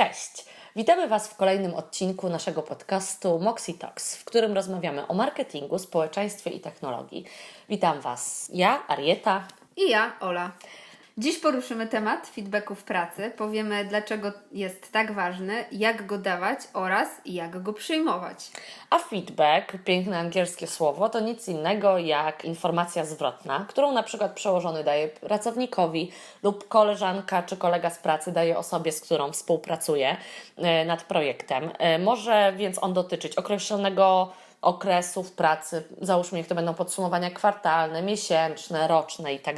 Cześć! Witamy Was w kolejnym odcinku naszego podcastu Moxie Talks, w którym rozmawiamy o marketingu, społeczeństwie i technologii. Witam Was, ja, Arieta. I ja, Ola. Dziś poruszymy temat feedbacku w pracy. Powiemy, dlaczego jest tak ważny, jak go dawać oraz jak go przyjmować. A feedback, piękne angielskie słowo, to nic innego jak informacja zwrotna, którą na przykład przełożony daje pracownikowi lub koleżanka czy kolega z pracy daje osobie, z którą współpracuje e, nad projektem. E, Może więc on dotyczyć określonego okresu w pracy, załóżmy, niech to będą podsumowania kwartalne, miesięczne, roczne i tak.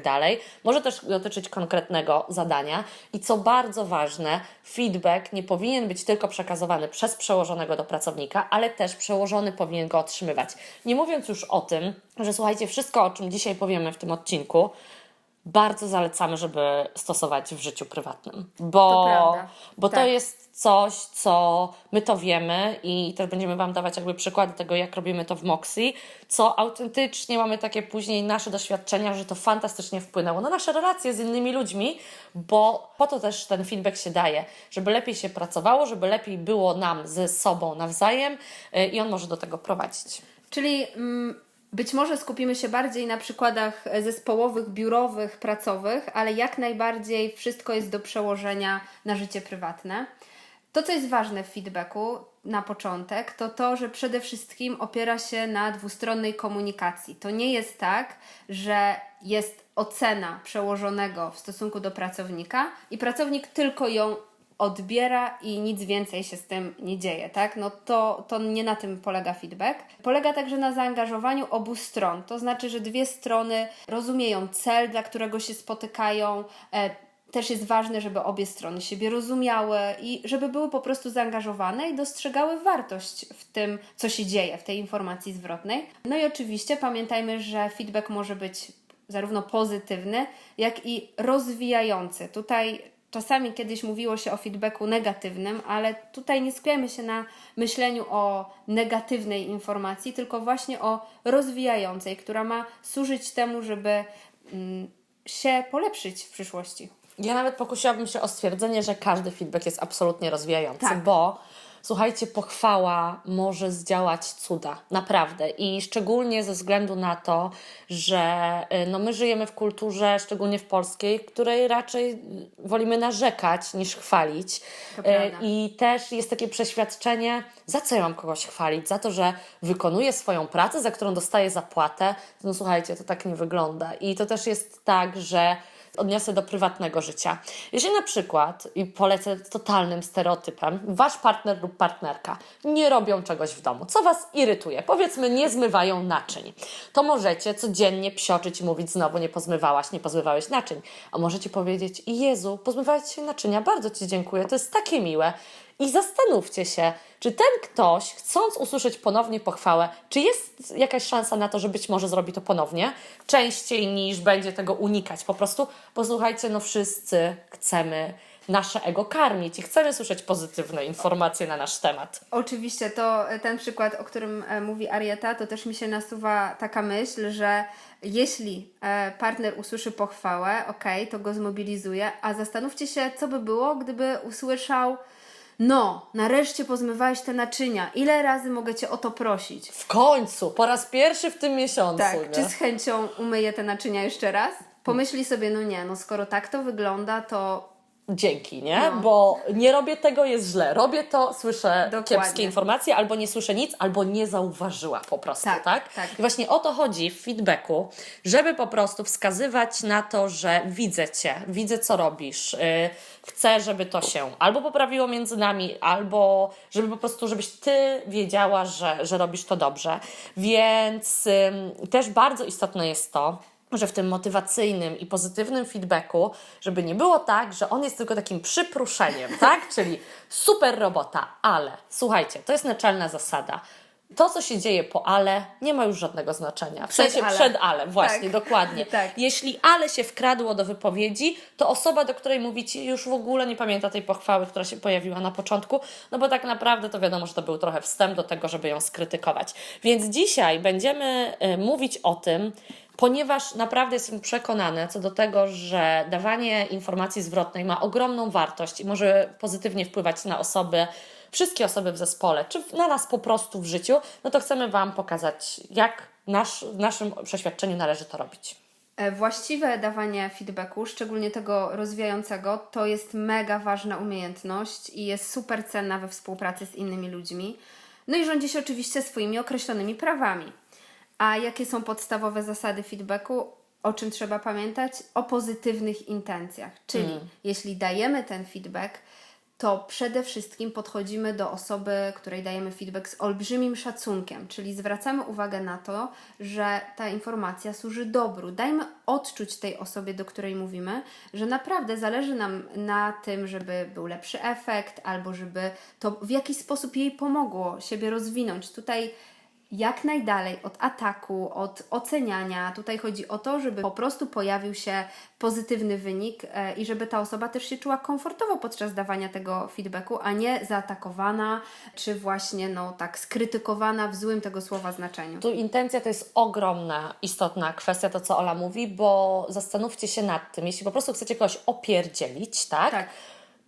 Może też dotyczyć konkretnego zadania i co bardzo ważne, feedback nie powinien być tylko przekazywany przez przełożonego do pracownika, ale też przełożony powinien go otrzymywać. Nie mówiąc już o tym, że słuchajcie, wszystko o czym dzisiaj powiemy w tym odcinku, bardzo zalecamy, żeby stosować w życiu prywatnym, bo To bo to Tak. jest coś, co my to wiemy i też będziemy Wam dawać jakby przykłady tego, jak robimy to w Moxie, co autentycznie mamy takie później nasze doświadczenia, że to fantastycznie wpłynęło na nasze relacje z innymi ludźmi, bo po to też ten feedback się daje, żeby lepiej się pracowało, żeby lepiej było nam ze sobą nawzajem y, i on może do tego prowadzić. Czyli mm, być może skupimy się bardziej na przykładach zespołowych, biurowych, pracowych, ale jak najbardziej wszystko jest do przełożenia na życie prywatne. To, co jest ważne w feedbacku na początek, to to, że przede wszystkim opiera się na dwustronnej komunikacji. To nie jest tak, że jest ocena przełożonego w stosunku do pracownika i pracownik tylko ją odbiera i nic więcej się z tym nie dzieje, tak? No to, to nie na tym polega feedback. Polega także na zaangażowaniu obu stron, to znaczy, że dwie strony rozumieją cel, dla którego się spotykają. E, też jest ważne, żeby obie strony siebie rozumiały i żeby były po prostu zaangażowane i dostrzegały wartość w tym, co się dzieje, w tej informacji zwrotnej. No i oczywiście pamiętajmy, że feedback może być zarówno pozytywny, jak i rozwijający. Tutaj czasami kiedyś mówiło się o feedbacku negatywnym, ale tutaj nie skupiamy się na myśleniu o negatywnej informacji, tylko właśnie o rozwijającej, która ma służyć temu, żeby mm, się polepszyć w przyszłości. Ja nawet pokusiłabym się o stwierdzenie, że każdy feedback jest absolutnie rozwijający, Tak. bo słuchajcie, pochwała może zdziałać cuda, naprawdę. I szczególnie ze względu na to, że y, no, my żyjemy w kulturze, szczególnie w polskiej, której raczej wolimy narzekać niż chwalić. Y. I też jest takie przeświadczenie, za co ja mam kogoś chwalić? Za to, że wykonuje swoją pracę, za którą dostaje zapłatę. No słuchajcie, to tak nie wygląda. I to też jest tak, że odniosę do prywatnego życia. Jeśli na przykład, i polecę totalnym stereotypem, wasz partner lub partnerka. Nie robią czegoś w domu, co was irytuje, powiedzmy nie zmywają naczyń, to możecie codziennie psioczyć i mówić znowu nie pozmywałaś, nie pozmywałeś naczyń. A możecie powiedzieć, Jezu, pozmywałeś się naczynia, bardzo ci dziękuję, to jest takie miłe. I zastanówcie się, czy ten ktoś, chcąc usłyszeć ponownie pochwałę, czy jest jakaś szansa na to, że być może zrobi to ponownie, częściej niż będzie tego unikać po prostu, bo słuchajcie, no wszyscy chcemy nasze ego karmić i chcemy słyszeć pozytywne informacje na nasz temat. Oczywiście, to e, ten przykład, o którym e, mówi Arieta, to też mi się nasuwa taka myśl, że jeśli e, partner usłyszy pochwałę, ok, to go zmobilizuje, a zastanówcie się, co by było, gdyby usłyszał no, nareszcie pozmywałeś te naczynia, ile razy mogę Cię o to prosić? W końcu, po raz pierwszy w tym miesiącu. Tak, nie? czy z chęcią umyję te naczynia jeszcze raz? Pomyśli sobie, no nie, no skoro tak to wygląda, to Dzięki, nie? No. Bo nie robię tego, jest źle. Robię to, słyszę Dokładnie. kiepskie informacje, albo nie słyszę nic, albo nie zauważyła po prostu, tak? Tak, tak. I właśnie o to chodzi w feedbacku, żeby po prostu wskazywać na to, że widzę Cię, widzę co robisz, yy, chcę, żeby to się albo poprawiło między nami, albo żeby po prostu, żebyś Ty wiedziała, że, że robisz to dobrze. Więc też bardzo istotne jest to, że w tym motywacyjnym i pozytywnym feedbacku, żeby nie było tak, że on jest tylko takim przypruszeniem, tak? Czyli super robota, ale słuchajcie, to jest naczelna zasada. To, co się dzieje po ale, nie ma już żadnego znaczenia. W Przed sensie ale. przed ale, właśnie, Tak. dokładnie. Tak. Jeśli ale się wkradło do wypowiedzi, to osoba, do której mówicie, już w ogóle nie pamięta tej pochwały, która się pojawiła na początku, no bo tak naprawdę to wiadomo, że to był trochę wstęp do tego, żeby ją skrytykować. Więc dzisiaj będziemy y, mówić o tym, ponieważ naprawdę jestem przekonana co do tego, że dawanie informacji zwrotnej ma ogromną wartość i może pozytywnie wpływać na osoby, wszystkie osoby w zespole, czy na nas po prostu w życiu, no to chcemy Wam pokazać, jak nasz, w naszym przeświadczeniu należy to robić. E, Właściwe dawanie feedbacku, szczególnie tego rozwijającego, to jest mega ważna umiejętność i jest super cenna we współpracy z innymi ludźmi. No i rządzi się oczywiście swoimi określonymi prawami. A jakie są podstawowe zasady feedbacku? O czym trzeba pamiętać? O pozytywnych intencjach. Czyli jeśli dajemy ten feedback, to przede wszystkim podchodzimy do osoby, której dajemy feedback z olbrzymim szacunkiem, czyli zwracamy uwagę na to, że ta informacja służy dobru. Dajmy odczuć tej osobie, do której mówimy, że naprawdę zależy nam na tym, żeby był lepszy efekt, albo żeby to w jakiś sposób jej pomogło siebie rozwinąć. Tutaj jak najdalej od ataku, od oceniania. Tutaj chodzi o to, żeby po prostu pojawił się pozytywny wynik e, i żeby ta osoba też się czuła komfortowo podczas dawania tego feedbacku, a nie zaatakowana, czy właśnie no tak skrytykowana w złym tego słowa znaczeniu. Tu intencja to jest ogromna, istotna kwestia, to co Ola mówi, bo zastanówcie się nad tym, jeśli po prostu chcecie kogoś opierdzielić, tak? Tak.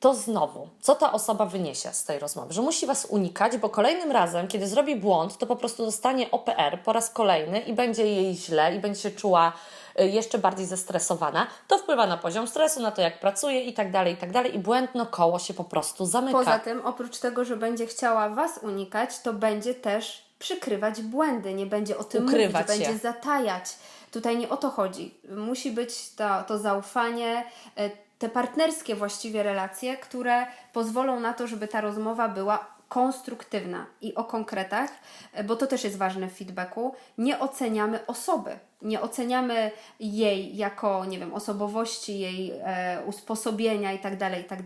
To znowu, co ta osoba wyniesie z tej rozmowy? Że musi Was unikać, bo kolejnym razem, kiedy zrobi błąd, to po prostu dostanie OPR po raz kolejny i będzie jej źle i będzie się czuła y, jeszcze bardziej zestresowana. To wpływa na poziom stresu, na to jak pracuje i tak dalej, i tak dalej. I błędno koło się po prostu zamyka. Poza tym, oprócz tego, że będzie chciała Was unikać, to będzie też przykrywać błędy, nie będzie o tym Ukrywać mówić, je. będzie zatajać. Tutaj nie o to chodzi. Musi być to, to zaufanie, e, te partnerskie właściwie relacje, które pozwolą na to, żeby ta rozmowa była konstruktywna i o konkretach, bo to też jest ważne w feedbacku, nie oceniamy osoby. Nie oceniamy jej jako, nie wiem, osobowości, jej e, usposobienia i tak dalej, i tak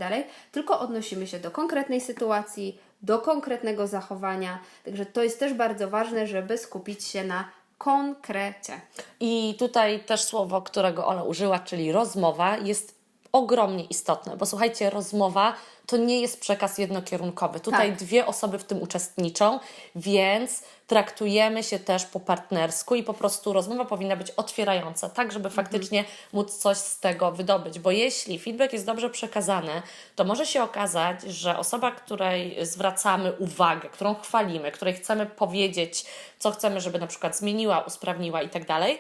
tylko odnosimy się do konkretnej sytuacji, do konkretnego zachowania. Także to jest też bardzo ważne, żeby skupić się na konkrecie. I tutaj też słowo, którego Ola użyła, czyli rozmowa, jest ogromnie istotne, bo słuchajcie, rozmowa to nie jest przekaz jednokierunkowy. Tutaj Tak. dwie osoby w tym uczestniczą, więc traktujemy się też po partnersku i po prostu rozmowa powinna być otwierająca, tak żeby faktycznie móc coś z tego wydobyć, bo jeśli feedback jest dobrze przekazany, to może się okazać, że osoba, której zwracamy uwagę, którą chwalimy, której chcemy powiedzieć, co chcemy, żeby na przykład zmieniła, usprawniła i tak dalej,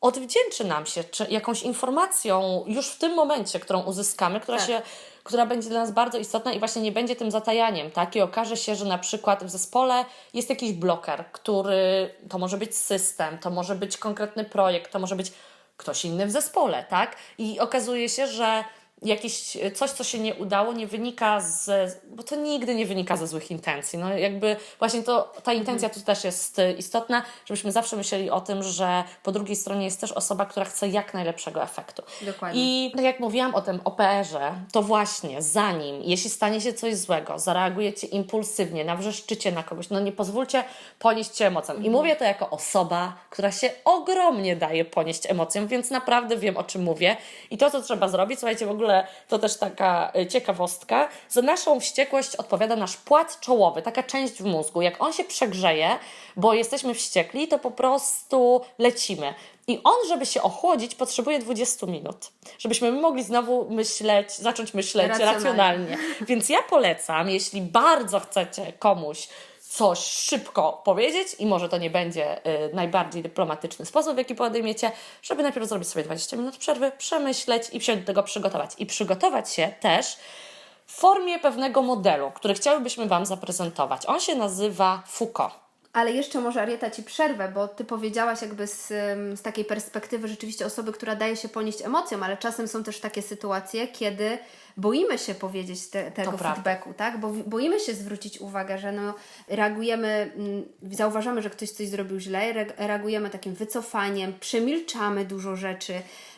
odwdzięczy nam się czy jakąś informacją już w tym momencie, którą uzyskamy, która, Tak. się, która będzie dla nas bardzo istotna i właśnie nie będzie tym zatajaniem, tak? I okaże się, że na przykład w zespole jest jakiś bloker, który to może być system, to może być konkretny projekt, to może być ktoś inny w zespole, tak? I okazuje się, że jakieś coś, co się nie udało, nie wynika z. Bo to nigdy nie wynika ze złych intencji. No jakby właśnie to, ta intencja tu też jest y, istotna, żebyśmy zawsze myśleli o tym, że po drugiej stronie jest też osoba, która chce jak najlepszego efektu. Dokładnie. I tak jak mówiłam o tym OPR-ze, to właśnie zanim, jeśli stanie się coś złego, zareagujecie impulsywnie, nawrzeszczycie na kogoś, no nie pozwólcie ponieść się emocjom. I mówię to jako osoba, która się ogromnie daje ponieść emocjom, więc naprawdę wiem o czym mówię. I to, co trzeba zrobić, słuchajcie, w ogóle to też taka y, ciekawostka, za naszą wściekłość odpowiada nasz płat czołowy, taka część w mózgu. Jak on się przegrzeje, bo jesteśmy wściekli, to po prostu lecimy. I on, żeby się ochłodzić, potrzebuje 20 minut. Żebyśmy mogli znowu myśleć, zacząć myśleć Racjonalnie. racjonalnie. Więc ja polecam, jeśli bardzo chcecie komuś coś szybko powiedzieć i może to nie będzie y, najbardziej dyplomatyczny sposób, w jaki podejmiecie, żeby najpierw zrobić sobie 20 minut przerwy, przemyśleć i się do tego przygotować. I przygotować się też w formie pewnego modelu, który chciałybyśmy Wam zaprezentować. On się nazywa Foucault. Ale jeszcze może Arieta Ci przerwę, bo Ty powiedziałaś jakby z, z takiej perspektywy rzeczywiście osoby, która daje się ponieść emocjom, ale czasem są też takie sytuacje, kiedy boimy się powiedzieć te, tego prawda. feedbacku, tak? Bo boimy się zwrócić uwagę, że no, reagujemy, mm, zauważamy, że ktoś coś zrobił źle, re- reagujemy takim wycofaniem, przemilczamy dużo rzeczy,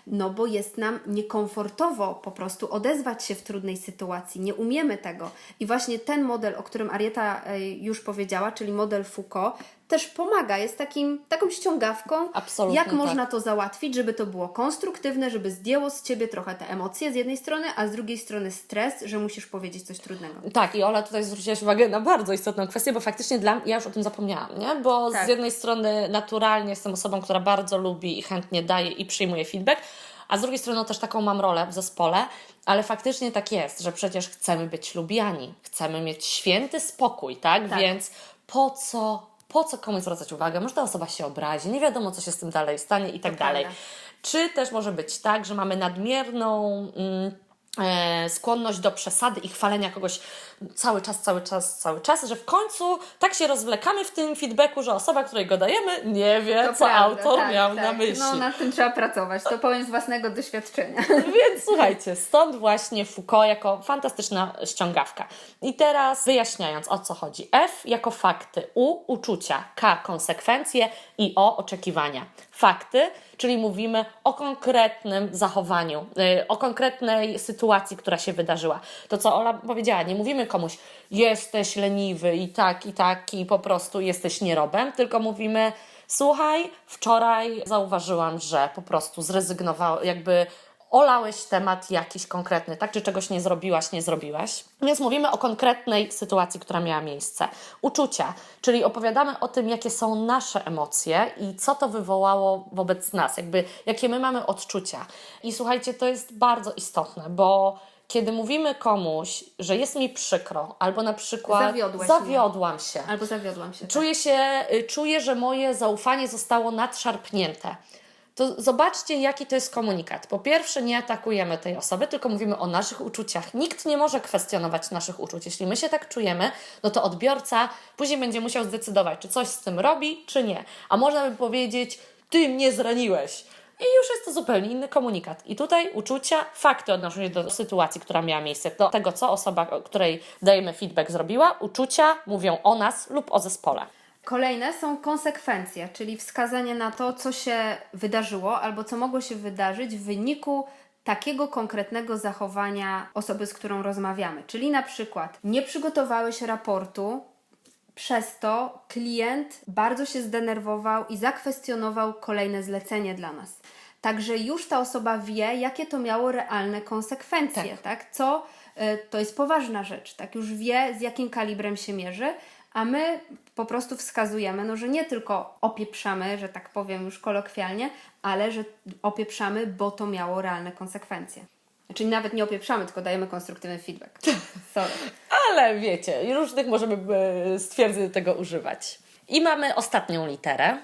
no bo jest nam niekomfortowo po prostu odezwać się w trudnej sytuacji, nie umiemy tego. I właśnie ten model, o którym Arieta e, już powiedziała, czyli model Foucault, też pomaga, jest takim, taką ściągawką, Absolutnie jak tak. można to załatwić, żeby to było konstruktywne, żeby zdjęło z Ciebie trochę te emocje z jednej strony, a z drugiej strony stres, że musisz powiedzieć coś trudnego. Tak, i Ola tutaj zwróciłaś uwagę na bardzo istotną kwestię, bo faktycznie dla ja już o tym zapomniałam, nie? Bo Tak. z jednej strony naturalnie jestem osobą, która bardzo lubi i chętnie daje i przyjmuje feedback, a z drugiej strony też taką mam rolę w zespole, ale faktycznie tak jest, że przecież chcemy być lubiani, chcemy mieć święty spokój, tak? Tak. Więc po co, po co komuś zwracać uwagę? Może ta osoba się obrazi, nie wiadomo, co się z tym dalej stanie i tak dalej. Czy też może być tak, że mamy nadmierną mm, skłonność do przesady i chwalenia kogoś cały czas, cały czas, cały czas, że w końcu tak się rozwlekamy w tym feedbacku, że osoba, której go dajemy, nie wie, To co prawda, autor tak, miał tak. na myśli. No, nad tym trzeba pracować. To powiem z własnego doświadczenia. Więc słuchajcie, stąd właśnie Foucault jako fantastyczna ściągawka. I teraz wyjaśniając o co chodzi. F jako fakty, U uczucia, K konsekwencje i O oczekiwania. Fakty, czyli mówimy o konkretnym zachowaniu, yy, o konkretnej sytuacji, która się wydarzyła. To co Ola powiedziała, nie mówimy komuś jesteś leniwy i tak, i tak, i po prostu jesteś nierobem, tylko mówimy słuchaj, wczoraj zauważyłam, że po prostu zrezygnowałam, jakby olałeś temat jakiś konkretny, tak? Czy czegoś nie zrobiłaś, nie zrobiłaś. Więc mówimy o konkretnej sytuacji, która miała miejsce. Uczucia, czyli opowiadamy o tym, jakie są nasze emocje i co to wywołało wobec nas, jakby jakie my mamy odczucia. I słuchajcie, to jest bardzo istotne, bo kiedy mówimy komuś, że jest mi przykro, albo na przykład Zawiodłeś mnie. zawiodłam się, Albo zawiodłam się. Czuję się, y, czuję, że moje zaufanie zostało nadszarpnięte. To zobaczcie, jaki to jest komunikat. Po pierwsze, nie atakujemy tej osoby, tylko mówimy o naszych uczuciach. Nikt nie może kwestionować naszych uczuć. Jeśli my się tak czujemy, no to odbiorca później będzie musiał zdecydować, czy coś z tym robi, czy nie. A można by powiedzieć, ty mnie zraniłeś. I już jest to zupełnie inny komunikat. I tutaj uczucia, fakty odnoszą się do sytuacji, która miała miejsce, do tego, co osoba, której dajemy feedback, zrobiła. Uczucia mówią o nas lub o zespole. Kolejne są konsekwencje, czyli wskazanie na to, co się wydarzyło albo co mogło się wydarzyć w wyniku takiego konkretnego zachowania osoby, z którą rozmawiamy. Czyli na przykład nie przygotowałeś raportu, przez to klient bardzo się zdenerwował i zakwestionował kolejne zlecenie dla nas. Także już ta osoba wie, jakie to miało realne konsekwencje, tak? Co y, to jest poważna rzecz, tak? Już wie, z jakim kalibrem się mierzy, a my po prostu wskazujemy, no, że nie tylko opieprzamy, że tak powiem już kolokwialnie, ale że opieprzamy, bo to miało realne konsekwencje. Czyli nawet nie opieprzamy, tylko dajemy konstruktywny feedback. Sorry. Ale wiecie, różnych możemy e, stwierdzeń do tego używać. I mamy ostatnią literę.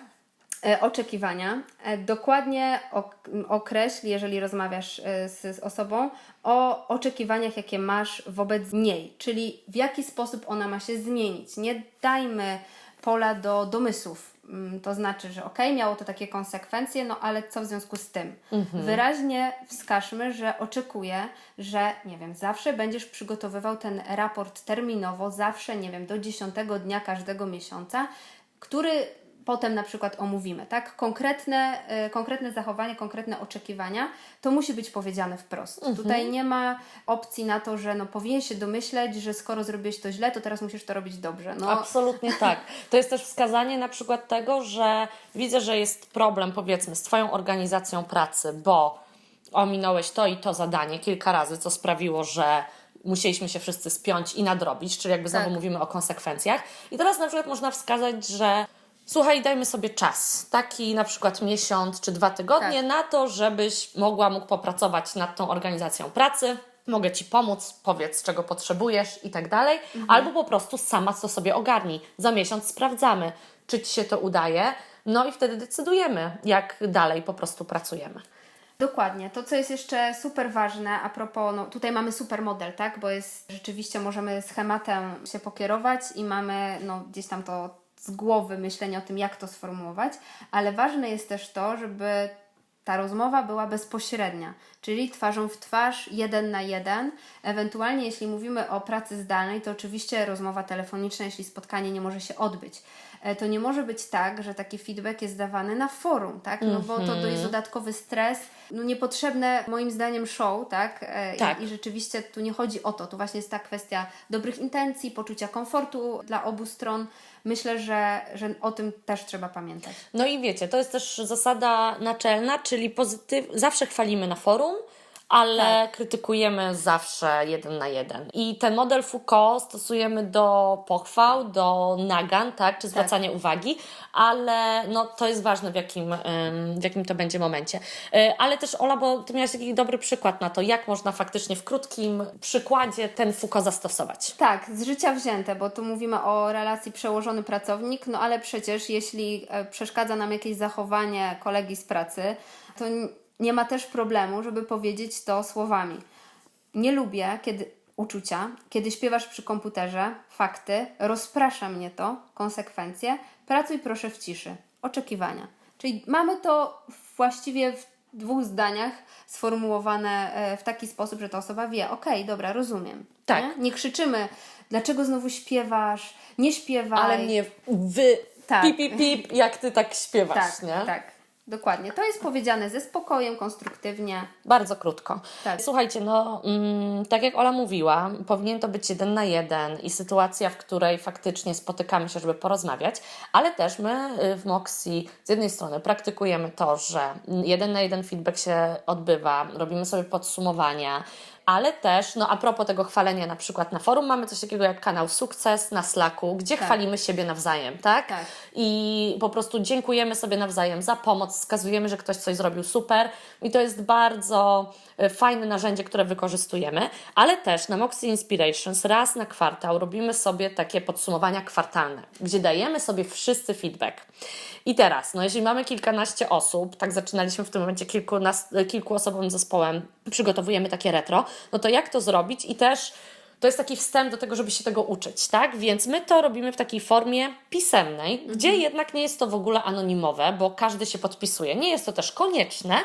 E, oczekiwania. E, dokładnie ok- określ, jeżeli rozmawiasz e, z, z osobą, o oczekiwaniach, jakie masz wobec niej, czyli w jaki sposób ona ma się zmienić. Nie dajmy pola do domysłów. Mm, To znaczy, że ok, miało to takie konsekwencje, no ale co w związku z tym? Wyraźnie wskażmy, że oczekuję, że nie wiem, zawsze będziesz przygotowywał ten raport terminowo, zawsze, nie wiem, do 10 dnia każdego miesiąca, który potem na przykład omówimy, tak? Konkretne, y, konkretne zachowanie, konkretne oczekiwania, to musi być powiedziane wprost. Tutaj nie ma opcji na to, że no powinien się domyśleć, że skoro zrobiłeś to źle, to teraz musisz to robić dobrze. No, Absolutnie tak. To jest też wskazanie na przykład tego, że widzę, że jest problem powiedzmy z Twoją organizacją pracy, bo ominąłeś to i to zadanie kilka razy, co sprawiło, że musieliśmy się wszyscy spiąć i nadrobić, czyli jakby znowu Tak. mówimy o konsekwencjach. I teraz na przykład można wskazać, że słuchaj, dajmy sobie czas, taki na przykład miesiąc czy dwa tygodnie Tak. na to, żebyś mogła, mógł popracować nad tą organizacją pracy. Mogę Ci pomóc, powiedz czego potrzebujesz i tak dalej, albo po prostu sama to sobie ogarnij. Za miesiąc sprawdzamy, czy Ci się to udaje, no i wtedy decydujemy, jak dalej po prostu pracujemy. Dokładnie. To, co jest jeszcze super ważne, a propos, no tutaj mamy super model, tak? Bo jest rzeczywiście możemy schematem się pokierować i mamy no, gdzieś tam to z głowy myślenie o tym, jak to sformułować, ale ważne jest też to, żeby ta rozmowa była bezpośrednia, czyli twarzą w twarz, jeden na jeden. Ewentualnie, jeśli mówimy o pracy zdalnej, to oczywiście rozmowa telefoniczna, jeśli spotkanie nie może się odbyć. E, to nie może być tak, że taki feedback jest dawany na forum, tak? No bo to, to jest dodatkowy stres, no niepotrzebne moim zdaniem show, tak? E, Tak. I, I rzeczywiście tu nie chodzi o to, tu właśnie jest ta kwestia dobrych intencji, poczucia komfortu dla obu stron. Myślę, że, że o tym też trzeba pamiętać. No i wiecie, to jest też zasada naczelna, czyli pozytyw... zawsze chwalimy na forum, ale Tak. krytykujemy zawsze jeden na jeden. I ten model Foucault stosujemy do pochwał, do nagan, tak, czy zwracania uwagi, ale no, to jest ważne w jakim, w jakim to będzie momencie. Y, Ale też Ola, bo Ty miałaś taki dobry przykład na to, jak można faktycznie w krótkim przykładzie ten Foucault zastosować. Tak, z życia wzięte, bo tu mówimy o relacji przełożony pracownik, no ale przecież jeśli e, przeszkadza nam jakieś zachowanie kolegi z pracy, to nie ma też problemu, żeby powiedzieć to słowami. Nie lubię, kiedy uczucia, kiedy śpiewasz przy komputerze, fakty, rozprasza mnie to, konsekwencje, pracuj proszę w ciszy, oczekiwania. Czyli mamy to właściwie w dwóch zdaniach sformułowane e, w taki sposób, że ta osoba wie, okej, dobra, rozumiem. Tak. Nie? nie krzyczymy, dlaczego znowu śpiewasz, nie śpiewaj. Ale mnie wy... Tak. Pip, pip, pip, jak Ty tak śpiewasz, Tak, nie? tak. Dokładnie. To jest powiedziane ze spokojem, konstruktywnie. Bardzo krótko. Tak. Słuchajcie, no mm, tak jak Ola mówiła, powinien to być jeden na jeden i sytuacja, w której faktycznie spotykamy się, żeby porozmawiać, ale też my y, w Moxie z jednej strony praktykujemy to, że jeden na jeden feedback się odbywa, robimy sobie podsumowania, ale też, no a propos tego chwalenia na przykład na forum, mamy coś takiego jak kanał Sukces na Slacku, gdzie Tak. chwalimy siebie nawzajem, tak? Tak. i po prostu dziękujemy sobie nawzajem za pomoc, wskazujemy, że ktoś coś zrobił super i to jest bardzo fajne narzędzie, które wykorzystujemy, ale też na Moxie Inspirations raz na kwartał robimy sobie takie podsumowania kwartalne, gdzie dajemy sobie wszyscy feedback. I teraz, no jeśli mamy kilkanaście osób, tak zaczynaliśmy w tym momencie kilkunas- kilkuosobowym zespołem, przygotowujemy takie retro, no to jak to zrobić i też to jest taki wstęp do tego, żeby się tego uczyć, tak? Więc my to robimy w takiej formie pisemnej, gdzie jednak nie jest to w ogóle anonimowe, bo każdy się podpisuje. Nie jest to też konieczne,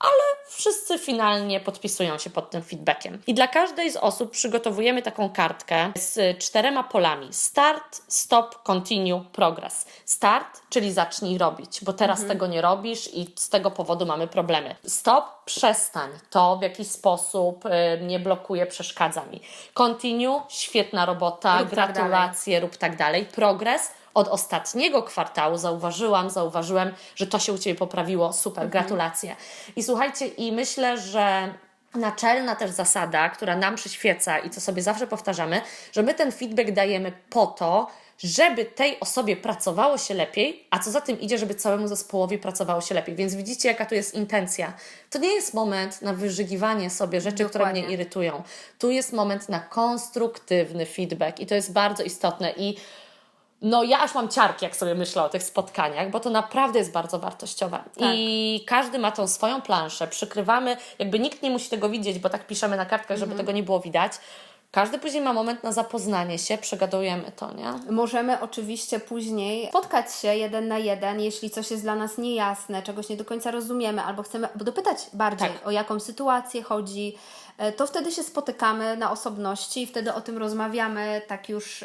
ale wszyscy finalnie podpisują się pod tym feedbackiem. I dla każdej z osób przygotowujemy taką kartkę z czterema polami: start, stop, continue, progress. Start, czyli zacznij robić, bo teraz tego nie robisz i z tego powodu mamy problemy. Stop, przestań. To w jakiś sposób y, mnie blokuje, przeszkadza mi. Continue, świetna robota, Rób tak gratulacje, rób tak dalej. Progress, od ostatniego kwartału zauważyłam, zauważyłem, że to się u Ciebie poprawiło. Super, gratulacje. I słuchajcie, i myślę, że naczelna też zasada, która nam przyświeca i co sobie zawsze powtarzamy, że my ten feedback dajemy po to, żeby tej osobie pracowało się lepiej, a co za tym idzie, żeby całemu zespołowi pracowało się lepiej. Więc widzicie, jaka tu jest intencja. To nie jest moment na wyżygiwanie sobie rzeczy, które Dokładnie. mnie irytują. Tu jest moment na konstruktywny feedback i to jest bardzo istotne. I no ja aż mam ciarki, jak sobie myślę o tych spotkaniach, bo to naprawdę jest bardzo wartościowe. I każdy ma tą swoją planszę, przykrywamy, jakby nikt nie musi tego widzieć, bo tak piszemy na kartkach, żeby tego nie było widać. Każdy później ma moment na zapoznanie się, przegadujemy to, nie? Możemy oczywiście później spotkać się jeden na jeden, jeśli coś jest dla nas niejasne, czegoś nie do końca rozumiemy, albo chcemy dopytać bardziej, Tak. o jaką sytuację chodzi, e, to wtedy się spotykamy na osobności i wtedy o tym rozmawiamy tak już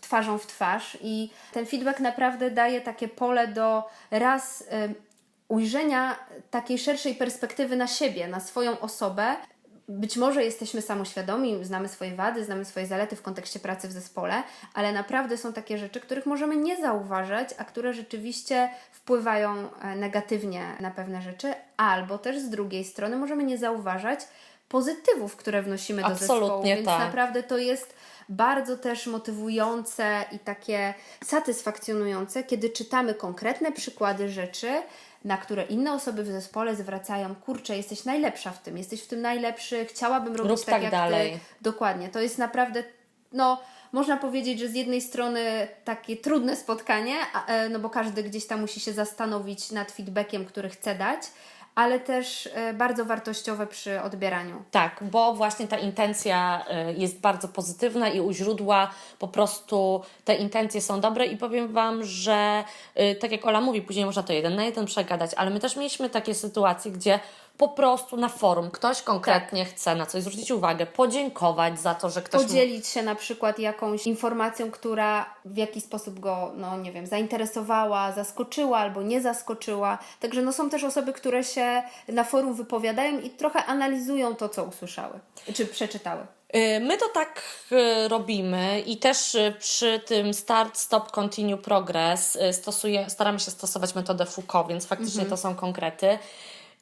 twarzą w twarz. I ten feedback naprawdę daje takie pole do raz em, ujrzenia takiej szerszej perspektywy na siebie, na swoją osobę. Być może jesteśmy samoświadomi, znamy swoje wady, znamy swoje zalety w kontekście pracy w zespole, ale naprawdę są takie rzeczy, których możemy nie zauważać, a które rzeczywiście wpływają e, negatywnie na pewne rzeczy, albo też z drugiej strony możemy nie zauważać pozytywów, które wnosimy do zespołu. Absolutnie Więc tak. naprawdę to jest bardzo też motywujące i takie satysfakcjonujące, kiedy czytamy konkretne przykłady rzeczy, na które inne osoby w zespole zwracają, kurczę, jesteś najlepsza w tym, jesteś w tym najlepszy, chciałabym robić Rób tak, tak jak dalej. ty. Dokładnie. To jest naprawdę, no, można powiedzieć, że z jednej strony takie trudne spotkanie, e, no bo każdy gdzieś tam musi się zastanowić nad feedbackiem, który chce dać, ale też e, bardzo wartościowe przy odbieraniu. Tak, bo właśnie ta intencja y, jest bardzo pozytywna i u źródła po prostu te intencje są dobre i powiem Wam, że y, tak jak Ola mówi, później można to jeden na jeden przegadać, ale my też mieliśmy takie sytuacje, gdzie po prostu na forum ktoś konkretnie chce na coś zwrócić uwagę, podziękować za to, że ktoś Podzielić się na przykład jakąś informacją, która w jakiś sposób go, no nie wiem, zainteresowała, zaskoczyła albo nie zaskoczyła. Także no są też osoby, które się na forum wypowiadają i trochę analizują to, co usłyszały, czy przeczytały. Y, My to tak y, robimy i też y, przy tym start, stop, continue, progress stosuje, staramy się stosować metodę Foucault, więc faktycznie to są konkrety.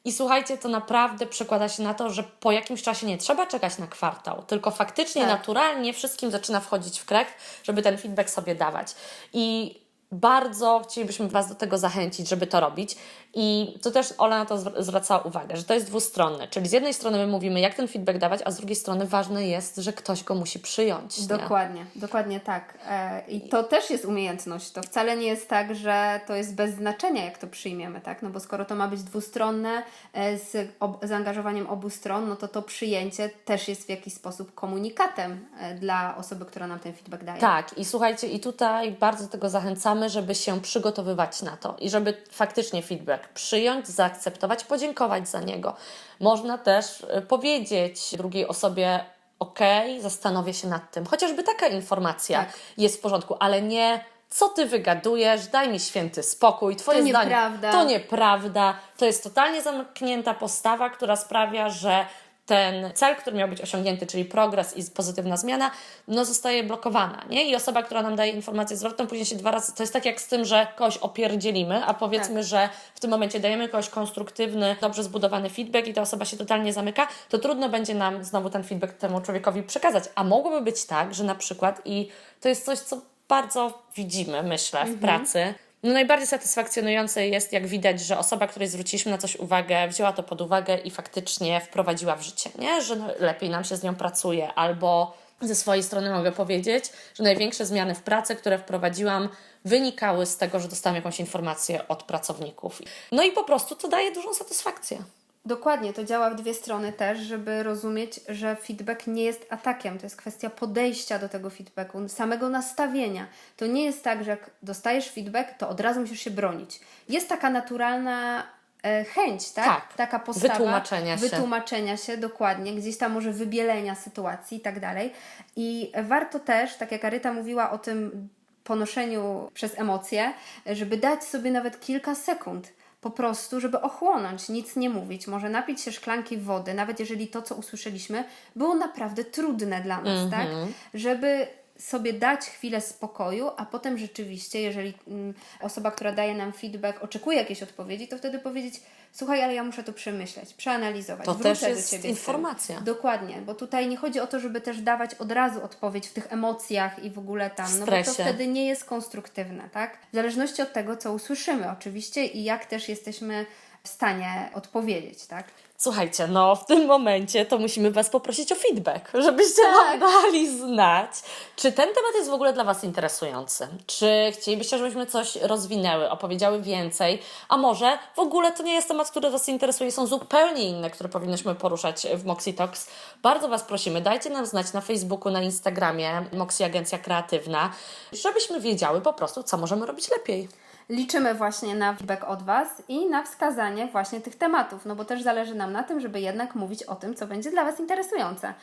I słuchajcie, to naprawdę przekłada się na to, że po jakimś czasie nie trzeba czekać na kwartał, tylko faktycznie Tak. naturalnie wszystkim zaczyna wchodzić w krek, żeby ten feedback sobie dawać. I bardzo chcielibyśmy Was do tego zachęcić, żeby to robić. I to też Ola na to zwr- zwracała uwagę, że to jest dwustronne. Czyli z jednej strony my mówimy, jak ten feedback dawać, a z drugiej strony ważne jest, że ktoś go musi przyjąć. Nie? Dokładnie, dokładnie tak. E, I to też jest umiejętność. To wcale nie jest tak, że to jest bez znaczenia, jak to przyjmiemy, tak? No bo skoro to ma być dwustronne e, z zaangażowaniem obu stron, no to to przyjęcie też jest w jakiś sposób komunikatem e, dla osoby, która nam ten feedback daje. Tak, i słuchajcie, i tutaj bardzo do tego zachęcamy, żeby się przygotowywać na to i żeby faktycznie feedback przyjąć, zaakceptować, podziękować za niego. Można też y, powiedzieć drugiej osobie, ok, zastanowię się nad tym. Chociażby taka informacja Tak. jest w porządku, ale nie co ty wygadujesz, daj mi święty spokój, twoje To zdanie nieprawda. to nieprawda. To jest totalnie zamknięta postawa, która sprawia, że ten cel, który miał być osiągnięty, czyli progres i pozytywna zmiana, no zostaje blokowana, nie? I osoba, która nam daje informację zwrotną, później się dwa razy, to jest tak jak z tym, że kogoś opierdzielimy, a powiedzmy, Tak. że w tym momencie dajemy kogoś konstruktywny, dobrze zbudowany feedback i ta osoba się totalnie zamyka, to trudno będzie nam znowu ten feedback temu człowiekowi przekazać. A mogłoby być tak, że na przykład, i to jest coś, co bardzo widzimy, myślę, w pracy, no najbardziej satysfakcjonujące jest, jak widać, że osoba, której zwróciliśmy na coś uwagę, wzięła to pod uwagę i faktycznie wprowadziła w życie, nie? Że no, lepiej nam się z nią pracuje, albo ze swojej strony mogę powiedzieć, że największe zmiany w pracy, które wprowadziłam, wynikały z tego, że dostałam jakąś informację od pracowników. No i po prostu to daje dużą satysfakcję. Dokładnie, to działa w dwie strony też, żeby rozumieć, że feedback nie jest atakiem, to jest kwestia podejścia do tego feedbacku, samego nastawienia. To nie jest tak, że jak dostajesz feedback, to od razu musisz się bronić. Jest taka naturalna e, chęć, tak? Tak. Taka postawa Wytłumaczenia się. wytłumaczenia się, dokładnie, gdzieś tam może wybielenia sytuacji i tak dalej. I warto też, tak jak Aryta mówiła o tym ponoszeniu przez emocje, żeby dać sobie nawet kilka sekund po prostu, żeby ochłonąć, nic nie mówić, może napić się szklanki wody, nawet jeżeli to, co usłyszeliśmy, było naprawdę trudne dla nas, tak? Żeby sobie dać chwilę spokoju, a potem rzeczywiście, jeżeli mm, osoba, która daje nam feedback, oczekuje jakiejś odpowiedzi, to wtedy powiedzieć: Słuchaj, ale ja muszę to przemyśleć, przeanalizować. To też jest informacja. Dokładnie, bo tutaj nie chodzi o to, żeby też dawać od razu odpowiedź w tych emocjach i w ogóle tam, no bo to wtedy nie jest konstruktywne, tak? W zależności od tego, co usłyszymy oczywiście i jak też jesteśmy w stanie odpowiedzieć, tak? Słuchajcie, no w tym momencie to musimy Was poprosić o feedback, żebyście Tak. nam dali znać, czy ten temat jest w ogóle dla Was interesujący, czy chcielibyście, żebyśmy coś rozwinęły, opowiedziały więcej, a może w ogóle to nie jest temat, który Was interesuje, są zupełnie inne, które powinnyśmy poruszać w Moxie Talks. Bardzo Was prosimy, dajcie nam znać na Facebooku, na Instagramie Moxie Agencja Kreatywna, żebyśmy wiedziały po prostu, co możemy robić lepiej. Liczymy właśnie na feedback od Was i na wskazanie właśnie tych tematów, no bo też zależy nam na tym, żeby jednak mówić o tym, co będzie dla Was interesujące.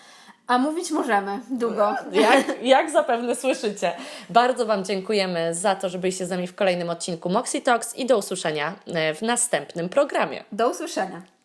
A mówić możemy długo. Jak, jak zapewne słyszycie. Bardzo Wam dziękujemy za to, że byliście z nami w kolejnym odcinku Moxie Talks i do usłyszenia e, w następnym programie. Do usłyszenia.